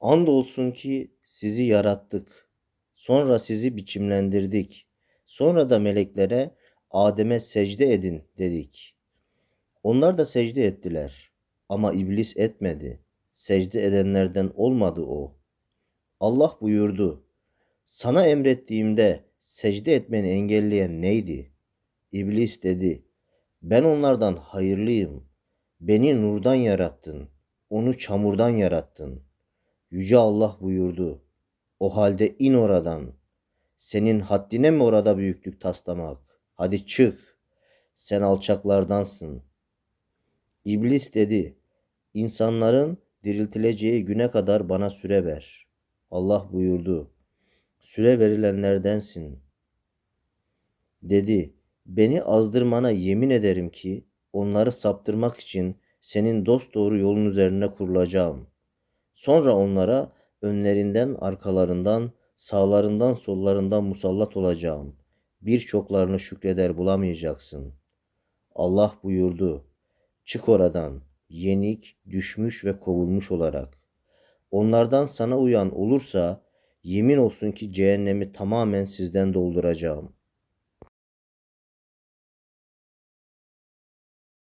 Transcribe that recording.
Andolsun ki sizi yarattık. Sonra sizi biçimlendirdik. Sonra da meleklere Adem'e secde edin dedik. Onlar da secde ettiler. Ama iblis etmedi. Secde edenlerden olmadı o. Allah buyurdu. Sana emrettiğimde secde etmeni engelleyen neydi? İblis dedi. Ben onlardan hayırlıyım. Beni nurdan yarattın. Onu çamurdan yarattın. Yüce Allah buyurdu. O halde in oradan. Senin haddine mi orada büyüklük taslamak? Hadi çık. Sen alçaklardansın. İblis dedi. İnsanların diriltileceği güne kadar bana süre ver. Allah buyurdu. Süre verilenlerdensin. Dedi. Beni azdırmana yemin ederim ki onları saptırmak için senin dosdoğru yolun üzerine kurulacağım. Sonra onlara önlerinden, arkalarından, sağlarından, sollarından musallat olacağım. Birçoklarını şükreder bulamayacaksın. Allah buyurdu. Çık oradan, yenik, düşmüş ve kovulmuş olarak. Onlardan sana uyan olursa yemin olsun ki cehennemi tamamen sizden dolduracağım.